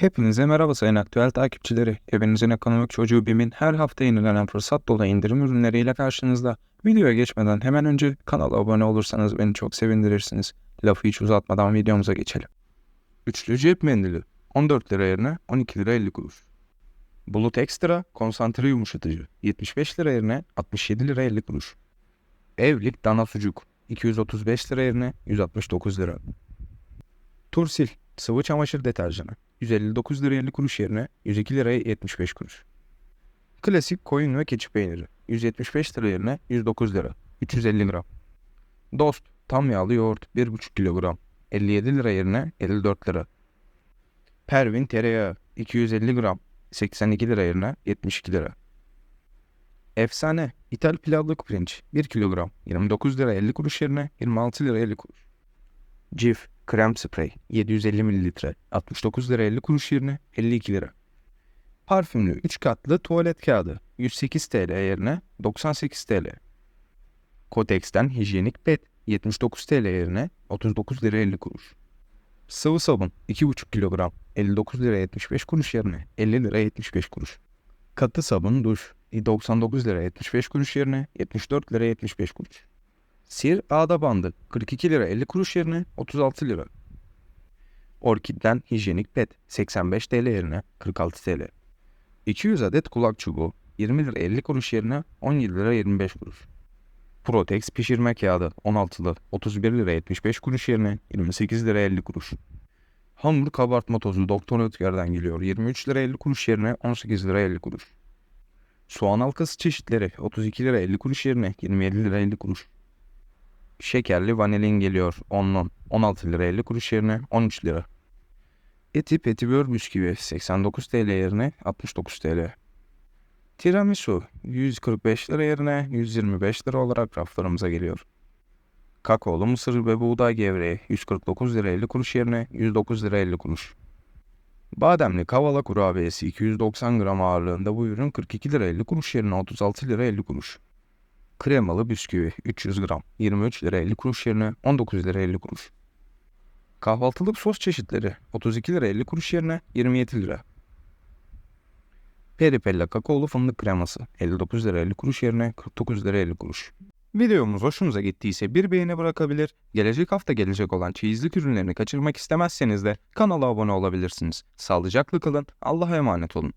Hepinize merhaba sayın aktüel takipçileri. Evinizin ekonomik çocuğu BİM'in her hafta yenilenen fırsat dolu indirim ürünleriyle karşınızda. Videoya geçmeden hemen önce kanala abone olursanız beni çok sevindirirsiniz. Lafı hiç uzatmadan videomuza geçelim. Üçlü cep mendili 14 lira yerine 12 lira 50 kuruş. Bulut Extra konsantre yumuşatıcı 75 lira yerine 67 lira 50 kuruş. Evlik dana sucuk 235 lira yerine 169 lira. Tursil sıvı çamaşır deterjanı 159 lira 50 kuruş yerine 102 liraya 75 kuruş. Klasik koyun ve keçi peyniri 175 lira yerine 109 lira 350 gram. Dost tam yağlı yoğurt 1,5 kilogram 57 lira yerine 54 lira. Pervin tereyağı 250 gram 82 lira yerine 72 lira. Efsane İthal pilavlık pirinç 1 kilogram 29 lira 50 kuruş yerine 26 lira 50 kuruş. Cif krem sprey 750 mililitre 69 lira 50 kuruş yerine 52 lira. Parfümlü 3 katlı tuvalet kağıdı 108 TL yerine 98 TL. Kotex'ten hijyenik pet 79 TL yerine 39 lira 50 kuruş. Sıvı sabun 2,5 kilogram 59 lira 75 kuruş yerine 50 lira 75 kuruş. Katı sabun duş 99 lira 75 kuruş yerine 74 lira 75 kuruş. Sir ağda bandı 42 lira 50 kuruş yerine 36 lira. Orkid'den hijyenik pet 85 TL yerine 46 TL. 200 adet kulak çubuğu 20 lira 50 kuruş yerine 17 lira 25 kuruş. Protex pişirme kağıdı 16'lı 31 lira 75 kuruş yerine 28 lira 50 kuruş. Hamur kabartma tozu Doktor Ötker'den geliyor 23 lira 50 kuruş yerine 18 lira 50 kuruş. Soğan halkası çeşitleri 32 lira 50 kuruş yerine 27 lira 50 kuruş. Şekerli vanilin geliyor 10'lu 16 lira 50 kuruş yerine 13 lira. Eti petibör bisküvi 89 TL yerine 69 TL. Tiramisu 145 lira yerine 125 lira olarak raflarımıza geliyor. Kakaolu mısır ve buğday gevreği 149 lira 50 kuruş yerine 109 lira 50 kuruş. Bademli kavala kurabiyesi 290 gram ağırlığında bu ürün 42 lira 50 kuruş yerine 36 lira 50 kuruş. Kremalı bisküvi 300 gram 23 lira 50 kuruş yerine 19 lira 50 kuruş. Kahvaltılık sos çeşitleri 32 lira 50 kuruş yerine 27 lira. Peripella kakaolu fındık kreması 59 lira 50 kuruş yerine 49 lira 50 kuruş. Videomuz hoşunuza gittiyse bir beğeni bırakabilir, gelecek hafta gelecek olan çeyizlik ürünlerini kaçırmak istemezseniz de kanala abone olabilirsiniz. Sağlıcakla kalın, Allah'a emanet olun.